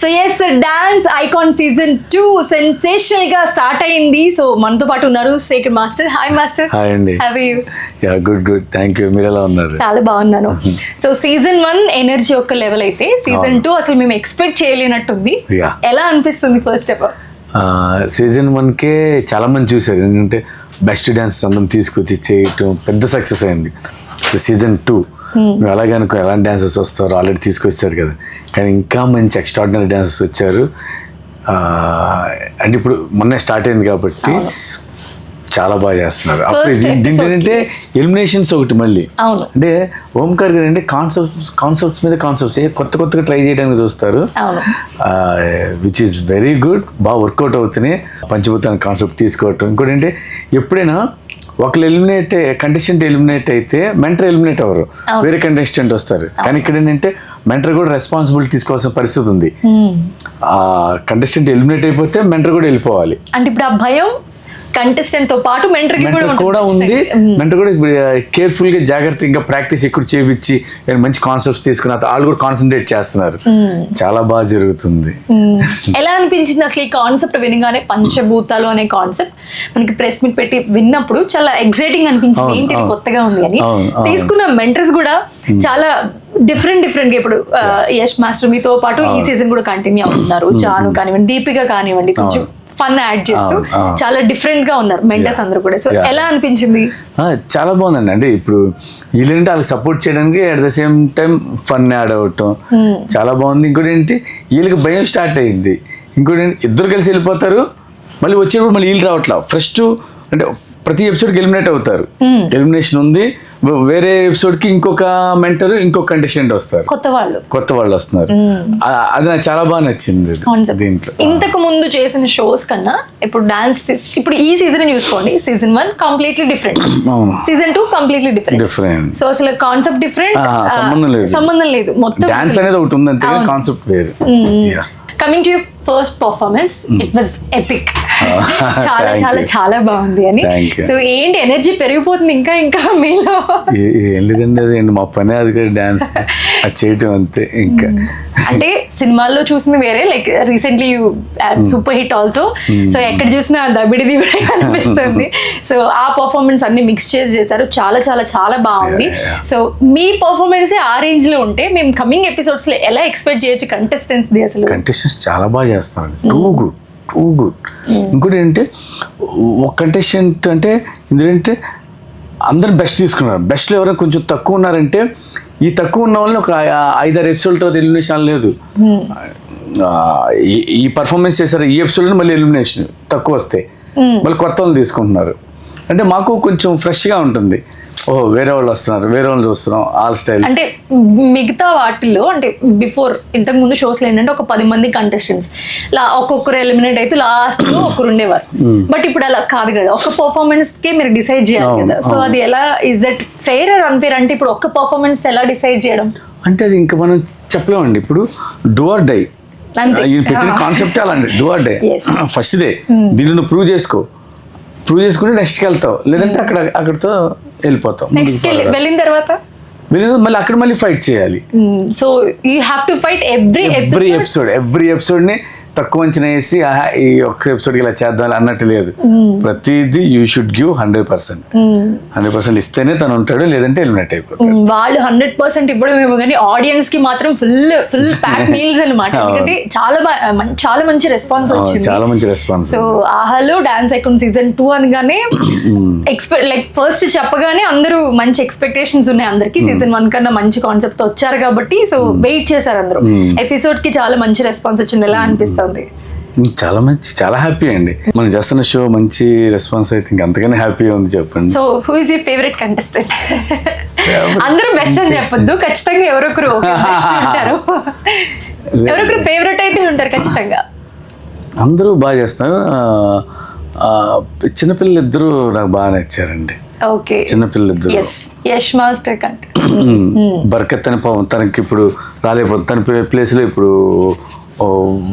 So yes dance icon season two సెన్సేషనల్గా start అయింది. So మనతో పాటు ఉన్నారు Shekhar master. Hi master. Hi అండి. Have you ya good good thank you మీరు ఎలా ఉన్నారు? చాలా బాగున్నాను. సో సీజన్ వన్ ఎనర్జీ ఒక లెవెల్ అయితే సీజన్ టూ అసలు మేము ఎక్స్పెక్ట్ చేయలేనట్టుంది. ఎలా అనిపిస్తుంది ఫస్ట్ ఆఫ్ ఆల్ సీజన్ వన్కే చాలా మంది చూశారు. ఎందుకంటే బెస్ట్ డ్యాన్స్ అందరం తీసుకొచ్చి చేయటం పెద్ద సక్సెస్ అయింది. సీజన్ టూ అలాగే అనుకో ఎలాంటి డాన్సెస్ వస్తారో ఆల్రెడీ తీసుకొచ్చారు కదా. కానీ ఇంకా మంచి ఎక్స్ట్రాడినరీ డాన్సెస్ వచ్చారు. అంటే ఇప్పుడు మొన్నే స్టార్ట్ అయింది కాబట్టి చాలా బాగా చేస్తున్నారు. అప్పుడు ఏంటంటే ఎలిమినేషన్స్ ఒకటి మళ్ళీ. అవును. అంటే ఓంకార్ గారు అంటే కాన్సెప్ట్స్ కాన్సెప్ట్స్ మీద కాన్సెప్ట్స్ కొత్త కొత్తగా ట్రై చేయడానికి చూస్తారు. విచ్ ఈస్ వెరీ గుడ్ బాగా వర్కౌట్ అవుతున్నాయి. పంచభూతాన్ని కాన్సెప్ట్ తీసుకోవటం. ఇంకోటి ఏంటి? ఎప్పుడైనా ఒకళ్ళు ఎలిమినేట్ కంటెస్టెంట్ ఎలిమినేట్ అయితే మెంటర్ ఎలిమినేట్ అవ్వరు. వేరే కంటెస్టెంట్ వస్తారు. కానీ ఇక్కడ ఏంటంటే మెంటర్ కూడా రెస్పాన్సిబిలిటీ తీసుకోవాల్సిన పరిస్థితి ఉంది. ఆ కంటెస్టెంట్ ఎలిమినేట్ అయిపోతే మెంటర్ కూడా వెళ్ళిపోవాలి. అంటే ఇప్పుడు ఆ భయం కంటెస్టెంట్తో పాటు మెంటర్ కూడా ఉంది. మెంటర్ కూడా కేర్ఫుల్గా జాగ్రత్తగా ఇంకా ప్రాక్టీస్ ఎక్కువ చేపించి మంచి కాన్సెప్ట్స్ తీసుకున్న వాళ్ళు కూడా కాన్సన్ట్రేట్ చేస్తున్నారు. చాలా బాగా జరుగుతుంది. మ్మ్. ఎలా అనిపించింది అసలు ఈ కాన్సెప్ట్ వినగానే? పంచభూతాలు అనే కాన్సెప్ట్ మనకి ప్రెస్ మీట్ పెట్టి విన్నప్పుడు చాలా ఎక్సైటింగ్ అనిపించింది. ఏంటి. కొత్తగా ఉంది అని. తీసుకున్న మెంటర్స్ కూడా చాలా డిఫరెంట్ డిఫరెంట్గా ఇప్పుడు యష్ మాస్టర్ మీతో పాటు ఈ సీజన్ కూడా కంటిన్యూ అవుతున్నారు. జాను కానివ్వండి దీపిక కానివ్వండి కొంచెం ఫన్ యాడ్ చేస్తూ. చాలా డిఫరెంట్గా ఉన్నారు మెంటర్స్ అందరూ కూడా. సో. ఎలా అనిపించింది? చాలా బాగుందండి. అంటే ఇప్పుడు వీళ్ళంటే వాళ్ళకి సపోర్ట్ చేయడానికి at the same time fun add అవటం చాలా బాగుంది. ఇంకోటి ఏంటి? వీళ్ళకి భయం స్టార్ట్ అయింది ఇంకోటి ఏంటి? ఇద్దరు కలిసి వెళ్ళిపోతారు. మళ్ళీ వచ్చేటప్పుడు మళ్ళీ వీళ్ళు రావట్లా. ఫస్ట్ అంటే ప్రతి ఎపిసోడ్కి ఎలిమినేట్ అవుతారు. ఎలిమినేషన్ ఉంది. వేరే ఎపిసోడ్కి ఇంకొక మెంటర్ ఇంకొక కంటెస్టెంట్ వస్తారు. కొత్త వాళ్ళు. కొత్త వాళ్ళు వస్తున్నారు. అది నాకు చాలా బాగా నచ్చింది కాన్సెప్ట్ దీంట్లో. ఇంతకు ముందు చేసిన షోస్ కన్నా ఇప్పుడు డాన్స్ ఇప్పుడు ఈ సీజన్ చూసుకోండి. Season one completely different. Season two completely different. Different. So అసలు కాన్సెప్ట్ డిఫరెంట్. సంబంధం లేదు. సంబంధం లేదు. మొత్తం డాన్స్ అనేది ఒకటి ఉంది అంతే కాన్సెప్ట్ వేరు. Coming to first performance it was epic చాలా చాలా. చాలా బాగుంది అని. సో ఏంటి ఎనర్జీ పెరిగిపోతుంది ఇంకా ఇంకా మీలో? ఏ- లేదండి అది మా పనే అది డాన్స్ అది చేయటం అంతే ఇంకా. అంటే సినిమాల్లో చూసింది వేరే like recently you super hit also so ఎక్కడ చూసినా దబిడి దిబిడి కనిపిస్తుంది. సో ఆ పర్ఫార్మెన్స్ అన్ని మిక్స్ చేసి చేశారు. చాలా చాలా చాలా బాగుంది. సో మీ పర్ఫార్మెన్స్ ఆ రేంజ్లో ఉంటే మేము కమింగ్ ఎపిసోడ్స్లో ఎలా ఎక్స్పెక్ట్ చేయొచ్చు కంటెస్టెంట్స్ అసలు? కంటెస్టెంట్స్ చాలా బాగా చేస్తారు టూ గుడ్ టూ గుడ్ ఇంకోటి ఏంటంటే ఒక కంటెస్టెంట్ అంటే ఏంటంటే అందరు బెస్ట్ తీసుకున్నారు. బెస్ట్లో ఎవరైనా కొంచెం తక్కువ ఉన్నారంటే ఈ తక్కువ ఉన్న వాళ్ళని ఒక ఐదారు ఎపిసోడ్ తర్వాత ఎలిమినేషన్ లేదు. ఆ, ఈ- పర్ఫార్మెన్స్ చేశారు ఈ ఎపిసోడ్లో మళ్ళీ ఎలిమినేషన్ తక్కువ వస్తాయి మళ్ళీ కొత్త వాళ్ళు తీసుకుంటున్నారు. అంటే మాకు కొంచెం ఫ్రెష్గా ఉంటుంది. ఓ వేరే వాళ్ళు వస్తున్నారు. వేరే వాళ్ళు చూస్తున్నాం. All style. అంటే మిగతా వాటిల్లో అంటే బిఫోర్ ఇంతకు ముందు షోస్లో ఏంటంటే ఒక పది మంది కంటెస్టెంట్స్ లా ఒక్కొక్కరు ఎలిమినేట్ అయితే లాస్ట్లో ఒకరు ఉండేవారు. బట్ ఇప్పుడు అలా కాదు కదా. ఒక పర్ఫార్మెన్స్కి మీరు డిసైడ్ చేయాలి కదా. సో అది ఎలా is that fair or unfair అంటే ఇప్పుడు ఒక్క పర్ఫార్మెన్స్ ఎలా డిసైడ్ చేయడం? అంటే అది ఇంకా మనం చెప్పలేమండి. ఇప్పుడు డోర్ డై పెట్టిన కాన్సెప్ట్ అలాంటి do or die. First day దీన్ని ప్రూవ్ చేసుకో. ప్రూవ్ చేసుకుంటే నెక్స్ట్కి వెళ్తావు. లేదంటే అక్కడ అక్కడితో వెళ్ళిపోతావు. నెక్స్ట్ వెళ్ళిన తర్వాత? మళ్ళీ అక్కడ మళ్ళీ ఫైట్ చేయాలి. So you have to fight every every episode every ఎపిసోడ్ని తక్కువ అంచనా వేసి ఈ ఒక్క ఎపిసోడ్కి ఇలా చేద్దాం అన్నట్టు లేదు. ప్రతిదీ you should give hundred percent hundred percent ఇస్తేనే తను ఉంటాడు లేదంటే ఎలిమినేట్ అయిపోతాడు. వాళ్ళు హండ్రెడ్ పర్సెంట్ ఇవ్వడం ఏమో కానీ ఆడియన్స్కి మాత్రం ఫుల్ ఫుల్ ప్యాక్ మీల్స్ అనమాట ఎందుకంటే చాలా చాలా మంచి రెస్పాన్స్ వచ్చింది. చాలా మంచి రెస్పాన్స్ సో ఆహాలో డాన్స్ ఐకాన్ సీజన్ టూ అనగానే ఎక్స్పెక్ట్ లైక్ ఫస్ట్ చెప్పగానే అందరూ మంచి ఎక్స్పెక్టేషన్స్ ఉన్నాయి అందరికి. సీజన్ వన్ కన్నా మంచి కాన్సెప్ట్ వచ్చారు కాబట్టి సో వెయిట్ చేశారు అందరూ. ఎపిసోడ్కి చాలా మంచి రెస్పాన్స్ వచ్చింది. ఎలా అనిపిస్తుంది? చాలా మంచి చాలా హ్యాపీ అండి. మనం చేస్తున్న షో మంచి రెస్పాన్స్ అయితే ఇంకా అంతకన్నా హ్యాపీగా ఉంది చెప్పండి. So who is you favourite contestant అందరూ బెస్ట్ అని చెప్పొద్దు. ఖచ్చితంగా ఎవరొకరు ఉంటారు. ఎవరొకరు ఫేవరెట్ అయితే ఉంటారు ఖచ్చితంగా. అందరూ బాగా చేస్తారు. చిన్నపిల్లలు ఇద్దరు నాకు బాగా నచ్చారండి. ఓకే. చిన్నపిల్లలు యష్ మాస్టర్ కంటే బర్కత్ అని పాపం తనకి ఇప్పుడు రాలేకపోతుంది తన ప్లేస్లో ఇప్పుడు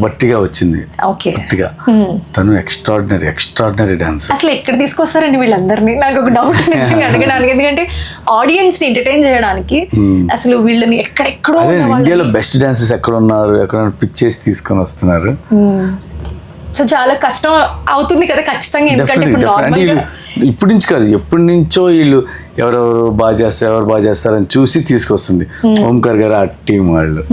వట్టిగా వచ్చింది. ఓకే. వట్టిగా. తను ఎక్స్ట్రాడినరీ ఎక్స్ట్రాడినరీ డాన్సర్ అసలు ఎక్కడ తీసుకొస్తారండి వీళ్ళందరినీ? నాకు ఒక డౌట్ అడగడానికి. ఎందుకంటే ఆడియన్స్ని ఎంటర్టైన్ చేయడానికి అసలు వీళ్ళని ఎక్కడెక్కడో ఇండియాలో బెస్ట్ డాన్సర్స్ ఎక్కడ ఉన్నారు ఎక్కడ పిక్ చేసి తీసుకొని వస్తున్నారు. సో చాలా కష్టం అవుతుంది కదా ఖచ్చితంగా ఎందుకంటే ఇప్పుడు. నార్మల్ ఇప్పటి నుంచి కాదు ఎప్పటి నుంచో వీళ్ళు ఎవరెవరు బాగా చేస్తారు ఎవరు బాగా చేస్తారని చూసి తీసుకొస్తుంది. ఓంకార్ గారు ఆ టీం వాళ్ళు.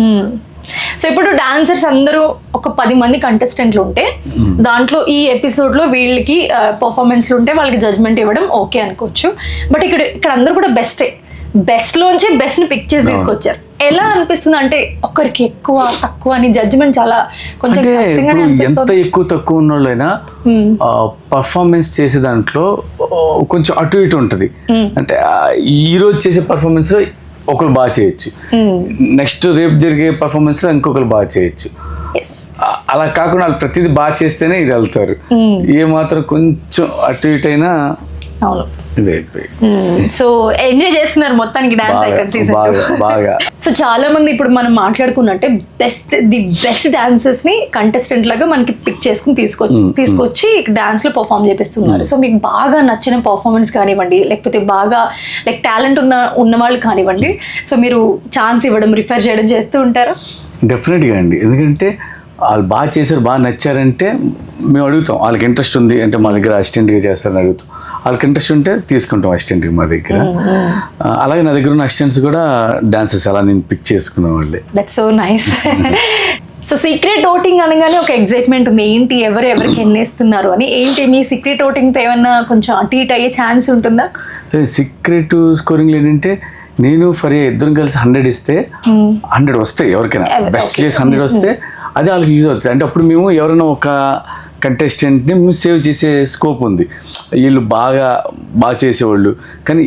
సో ఇప్పుడు డాన్సర్స్ అందరూ ఒక పది మంది కంటెస్టెంట్లు ఉంటే దాంట్లో ఈ ఎపిసోడ్లో వీళ్ళకి పర్ఫార్మెన్స్లు ఉంటే వాళ్ళకి జడ్జ్మెంట్ ఇవ్వడం ఓకే అనుకోవచ్చు. బట్ ఇక్కడ ఇక్కడ అందరూ కూడా బెస్టే బెస్ట్ లోంచి బెస్ట్ని పిక్ చేసి తీసుకొచ్చారు. ఎలా అనిపిస్తుంది అంటే ఒకరికి ఎక్కువ తక్కువ అని జడ్జ్మెంట్ చాలా కొంచెం అంటే కష్టంగానే ఇప్పుడు ఎంత అనిపిస్తుంది ఎక్కువ తక్కువ ఉన్న వాళ్ళైనా పర్ఫార్మెన్స్ చేసే దాంట్లో కొంచెం అటు ఇటు ఉంటుంది. అంటే ఆ, ఈ రోజు చేసే పర్ఫార్మెన్స్లో ఒకరు బాగా చేయొచ్చు. నెక్స్ట్ రేపు జరిగే పర్ఫార్మెన్స్లో ఇంకొకరు బాగా చేయొచ్చు. ఆ, అలా కాకుండా వాళ్ళు ప్రతిదీ బాగా చేస్తేనే ఇది వెళ్తారు. ఏ మాత్రం కొంచెం అటు ఇటు అయినా అవును. సో ఎంజాయ్ చేస్తున్నారు మొత్తానికి డాన్స్ ఐకన్ సీజన్ బాగా, బాగా. సో చాలా మంది ఇప్పుడు మనం మాట్లాడుకున్నట్టే బెస్ట్ ది బెస్ట్ డాన్సర్స్ని కంటెస్టెంట్ లాగా మనకి పిక్ చేసుకుని తీసుకొచ్చి తీసుకొచ్చి డాన్స్లో పర్ఫామ్ చేపిస్తున్నారు. సో మీకు బాగా నచ్చిన పర్ఫార్మెన్స్ కానివ్వండి లేకపోతే బాగా లైక్ టాలెంట్ ఉన్న ఉన్న వాళ్ళు కానివ్వండి సో మీరు ఛాన్స్ ఇవ్వడం రిఫర్ చేయడం చేస్తూ ఉంటారా? డెఫినెట్గా అండి. ఎందుకంటే వాళ్ళు బాగా చేశారు బాగా నచ్చారంటే మేము అడుగుతాం. వాళ్ళకి ఇంట్రెస్ట్ ఉంది అంటే మా దగ్గర అసిస్టెంట్గా చేస్తారని అడుగుతాం. వాళ్ళకి ఇంట్రెస్ట్ ఉంటే తీసుకుంటాం అసిస్టెంట్గా మా దగ్గర. అలాగే నా దగ్గర ఉన్న అసిస్టెంట్స్ కూడా డాన్సెస్ అలా నేను పిక్ చేసుకునే వాళ్ళే. That's so nice so secret voting అనగానే ఒక ఎగ్జైట్మెంట్ ఉంది. ఏంటి ఎవరు ఎవరికి ఎన్నేస్తున్నారు అని. ఏంటి మీ సీక్రెట్ ఓటింగ్తో ఏమన్నా కొంచెం అటు ఇటు అయ్యే ఛాన్స్ ఉంటుందా? సీక్రెట్ స్కోరింగ్ ఏంటంటే నేను ఫరియా ఇద్దరం కలిసి హండ్రెడ్ ఇస్తే హండ్రెడ్ వస్తాయి ఎవరికైనా. ఎవ- బెస్ట్. చేసి హండ్రెడ్ వస్తే అది వాళ్ళకి యూజ్ అవుతుంది. అంటే అప్పుడు మేము ఎవరైనా ఒక కంటెస్టెంట్ని సేవ్ చేసే స్కోప్ ఉంది. వీళ్ళు బాగా బాగా చేసేవాళ్ళు. కానీ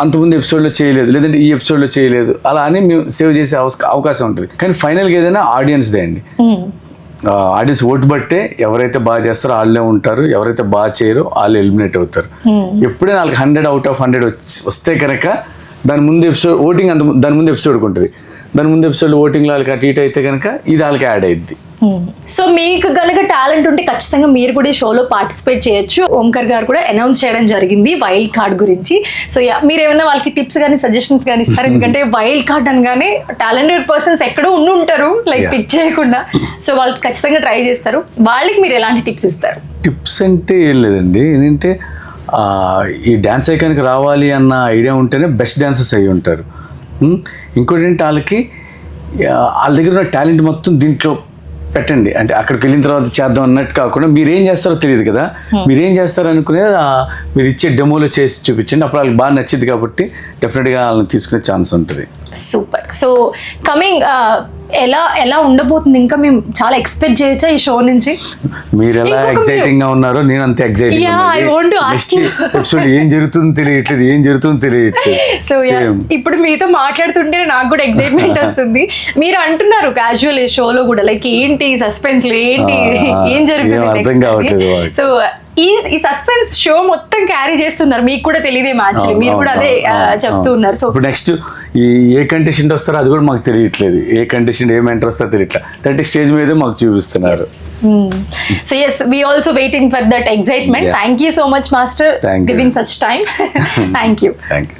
అంతకుముందు ఎపిసోడ్లో చేయలేదు. లేదంటే ఈ ఎపిసోడ్లో చేయలేదు. అలా అని మేము సేవ్ చేసే అవకాశం ఉంటుంది. కానీ ఫైనల్గా ఏదైనా ఆడియన్స్దే అండి. ఆడియన్స్ ఓటు బట్టే ఎవరైతే బాగా చేస్తారో వాళ్ళే ఉంటారు. ఎవరైతే బాగా చేయరో వాళ్ళు ఎలిమినేట్ అవుతారు. ఎప్పుడైనా వాళ్ళకి హండ్రెడ్ అవుట్ ఆఫ్ హండ్రెడ్ వస్తే కనుక దాని ముందు ఎపిసోడ్ ఓటింగ్ అంత దాని ముందు ఎపిసోడ్కి ఉంటుంది. దాని ముందు ఎపిసోడ్ ఓటింగ్ వాళ్ళకి అటు ఇటు అయితే కనుక ఇది వాళ్ళకి యాడ్ అయ్యిద్ది సో మీకు కనుక టాలెంట్ ఉంటే ఖచ్చితంగా మీరు కూడా ఈ షోలో పార్టిసిపేట్ చేయొచ్చు. ఓంకర్ గారు కూడా అనౌన్స్ చేయడం జరిగింది వైల్డ్ కార్డ్ గురించి. సో యా మీరు ఏమైనా వాళ్ళకి టిప్స్ కానీ సజెషన్స్ కానీ ఇస్తారు? ఎందుకంటే వైల్డ్ కార్డ్ అనగానే టాలెంటెడ్ పర్సన్స్ ఎక్కడో ఉండి ఉంటారు లైక్. పిక్ చేయకుండా సో వాళ్ళు ఖచ్చితంగా ట్రై చేస్తారు. వాళ్ళకి మీరు ఎలాంటి టిప్స్ ఇస్తారు? టిప్స్ అంటే ఏం లేదండి. ఏంటంటే ఈ డ్యాన్స్ ఐకానికి రావాలి అన్న ఐడియా ఉంటేనే బెస్ట్ డాన్సర్స్ అయి ఉంటారు? ఇంకోటి ఏంటి వాళ్ళకి వాళ్ళ దగ్గర ఉన్న టాలెంట్ మొత్తం దీంట్లో పెట్టండి. అంటే అక్కడికి వెళ్ళిన తర్వాత చేద్దాం అన్నట్టు కాకుండా మీరు ఏం చేస్తారో తెలియదు కదా. మీరు ఏం చేస్తారో అనుకునేది మీరు ఇచ్చే డెమోలో చేసి చూపించండి. అప్పుడు వాళ్ళకి బాగా నచ్చింది కాబట్టి డెఫినెట్గా వాళ్ళని తీసుకునే ఛాన్స్ ఉంటుంది. సూపర్. సో కమింగ్ ఎలా ఎలా ఉండబోతుంది ఇంకా మేము చాలా ఎక్స్పెక్ట్ చేయొచ్చా ఈ షో నుంచి మీరు ఎలా ఎగ్జైటింగ్గా ఉన్నారో నేను అంతే you. ఎపిసోడ్ ఏం జరుగుతుందో తెలియట్లేదు ఏం జరుగుతుందో తెలియట్లేదు సో. ఇప్పుడు మీతో మాట్లాడుతుంటే నాకు కూడా ఎక్సైట్మెంట్ వస్తుంది మీరు అంటున్నారు క్యాజువల్ ఈ షోలో కూడా లైక్ ఏంటి సస్పెన్స్ ఏంటి ఏం జరుగుతుంది. సో ఈ ఈ సస్పెన్స్ షో మొత్తం క్యారీ చేస్తున్నారు. మీకు కూడా తెలియదే మ్యాచ్ అవును, మీరు కూడా అదే చెప్తూ. ఉన్నారు సో ఇప్పుడు నెక్స్ట్ ఈ ఏ కంటెస్టెంట్ వస్తారో అది కూడా మాకు తెలియట్లేదు. ఏ కంటెస్టెంట్ ఏ మెంటర్ వస్తారో తెలియట్లేదు అంటే స్టేజ్ మీదే మాకు చూపిస్తున్నారు. So yes we also waiting for that excitement Yeah. Thank you so much master. Giving such time thank you thank you